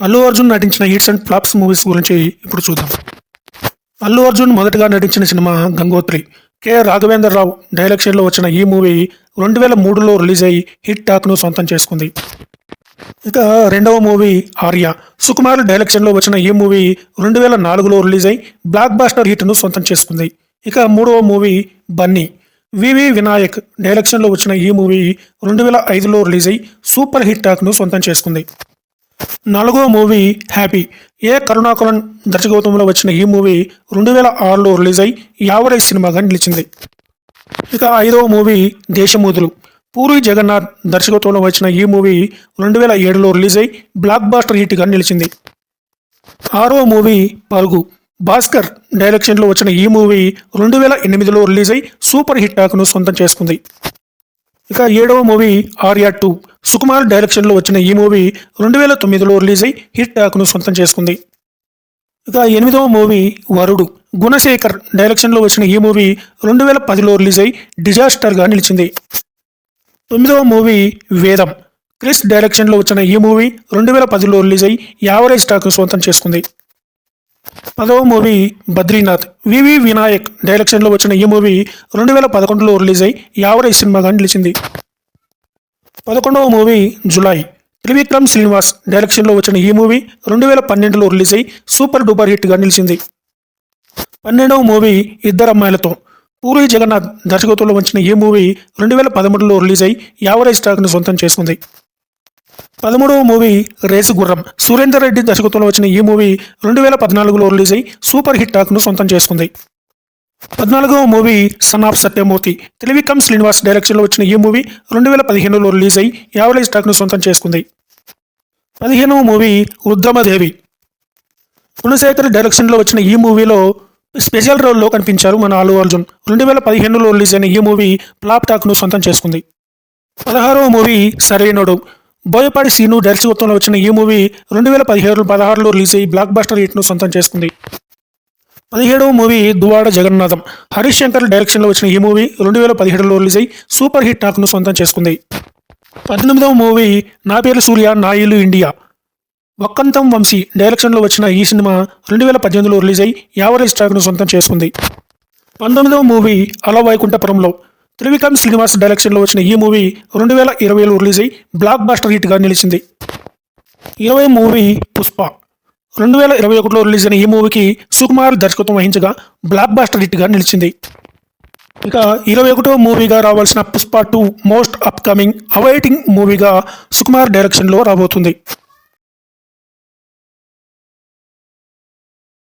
అల్లు అర్జున్ నటించిన hits and flops movies గురించి ఇప్పుడు చూద్దాం. అల్లు అర్జున్ మొదటగా నటించిన సినిమా గంగోత్రి. కె. రాఘవేంద్రరావు డైరెక్షన్లో వచ్చిన ఈ మూవీ రెండు వేల మూడులో రిలీజ్ అయ్యి హిట్ టాక్ను సొంతం చేసుకుంది. ఇక రెండవ మూవీ ఆర్య. సుకుమార్ డైరెక్షన్లో వచ్చిన ఈ మూవీ రెండు వేల నాలుగులో రిలీజ్ అయి బ్లాక్ బాస్టర్ హిట్ను సొంతం చేసుకుంది. ఇక మూడవ మూవీ బన్నీ. వివి వినాయక్ డైరెక్షన్లో వచ్చిన ఈ మూవీ రెండు వేల ఐదులో రిలీజ్ అయి సూపర్ హిట్ టాక్ను సొంతం చేసుకుంది. నాలుగో మూవీ హ్యాపీ. ఏ కరుణాకరన్ దర్శకత్వంలో వచ్చిన ఈ మూవీ రెండు వేల ఆరులో రిలీజ్ అయి యావరేజ్ సినిమాగా నిలిచింది. ఇక ఐదవ మూవీ దేశమూదులు. పూరి జగన్నాథ్ దర్శకత్వంలో వచ్చిన ఈ మూవీ రెండు వేల ఏడులో రిలీజ్ అయి బ్లాక్ బాస్టర్ హిట్గా నిలిచింది. ఆరో మూవీ పరుగు. భాస్కర్ డైరెక్షన్లో వచ్చిన ఈ మూవీ రెండు వేల ఎనిమిదిలో రిలీజ్ అయి సూపర్ హిట్ టాక్ను సొంతం చేసుకుంది. ఇక ఏడవ మూవీ ఆర్యా టూ. సుకుమార్ డైరెక్షన్లో వచ్చిన ఈ మూవీ రెండు వేల తొమ్మిదిలో రిలీజ్ అయి హిట్ టాక్ను సొంతం చేసుకుంది. ఇక ఎనిమిదవ మూవీ వరుడు. గుణశేఖర్ డైరెక్షన్లో వచ్చిన ఈ మూవీ రెండు వేల పదిలో రిలీజ్ అయి డిజాస్టర్గా నిలిచింది. తొమ్మిదవ మూవీ వేదం. క్రిస్ డైరెక్షన్లో వచ్చిన ఈ మూవీ రెండు వేల పదిలో రిలీజ్ అయి యావరేజ్ టాక్ను సొంతం చేసుకుంది. పదవ మూవీ బద్రీనాథ్. వివి వినాయక్ డైరెక్షన్లో వచ్చిన ఈ మూవీ రెండు వేల పదకొండులో రిలీజ్ అయి యావరేజ్ సినిమాగా నిలిచింది. పదకొండవ మూవీ జులై. త్రివిక్రమ్ శ్రీనివాస్ డైరెక్షన్లో వచ్చిన ఈ మూవీ రెండు వేల పన్నెండులో రిలీజ్ అయి సూపర్ డూపర్ హిట్గా నిలిచింది. పన్నెండవ మూవీ ఇద్దరు అమ్మాయిలతో. పూరి జగన్నాథ్ దర్శకత్వంలో వచ్చిన ఈ మూవీ రెండు వేల పదమూడులో రిలీజ్ అయి యావరేజ్ స్టాక్ను సొంతం చేసుకుంది. పదమూడవ మూవీ రేసు గుర్రం. సురేందర్ రెడ్డి దర్శకత్వంలో వచ్చిన ఈ మూవీ రెండు వేల పద్నాలుగులో రిలీజ్ అయి సూపర్ హిట్ టాక్ను సొంతం చేసుకుంది. పద్నాలుగవ movie son of Satyamurthy Trivikram Srinivas డైరెక్షన్లో వచ్చిన ఈ మూవీ రెండు వేల పదిహేనులో రిలీజ్ అయి యావరేజ్ టాక్ను సొంతం చేసుకుంది. పదిహేనవ మూవీ రుద్రమదేవి. గుణశేఖర్ డైరెక్షన్లో వచ్చిన ఈ మూవీలో స్పెషల్ రోల్లో కనిపించారు మన అల్లు అర్జున్. రెండు వేల పదిహేనులో రిలీజ్ అయిన ఈ మూవీ ప్లాప్ టాక్ను సొంతం చేసుకుంది. పదహారవ మూవీ సరైనడు. బోయపాడి సీను దర్శకత్వంలో వచ్చిన ఈ మూవీ రెండు వేల పదిహేడు పదహారులో రిలీజ్ అయ్యి బ్లాక్ బస్టర్ హిట్ను సొంతం చేసుకుంది పదిహేడవ మూవీ దువాడ జగన్నాథం. హరీష్ శంకర్ డైరెక్షన్లో వచ్చిన ఈ మూవీ రెండు వేల పదిహేడులో రిలీజ్ అయ్యి సూపర్ హిట్ టాక్ను సొంతం చేసుకుంది. పద్దెనిమిదవ మూవీ నా పేరు సూర్య నా ఇల్లు ఇండియా. వక్కంతం వంశీ డైరెక్షన్లో వచ్చిన ఈ సినిమా రెండు వేల పద్దెనిమిదిలో రిలీజ్ అయ్యి యావరేజ్ టాక్ను సొంతం చేసుకుంది. పంతొమ్మిదవ మూవీ అల వైకుంఠపురంలో త్రివిక్రమ్ శ్రీనివాస్ డైరెక్షన్లో వచ్చిన ఈ మూవీ రెండు వేల ఇరవైలో రిలీజ్ అయ్యి బ్లాక్ బాస్టర్ హిట్గా నిలిచింది. ఇరవై మూవీ పుష్ప. రెండు వేల ఇరవై ఒకటిలో రిలీజ్ అయిన ఈ మూవీకి సుకుమార్ దర్శకత్వం వహించగా బ్లాక్ బాస్టర్ హిట్గా నిలిచింది. ఇక ఇరవై ఒకటో మూవీగా రావాల్సిన Pushpa two most upcoming awaiting మూవీగా Sukumar డైరెక్షన్లో రాబోతుంది.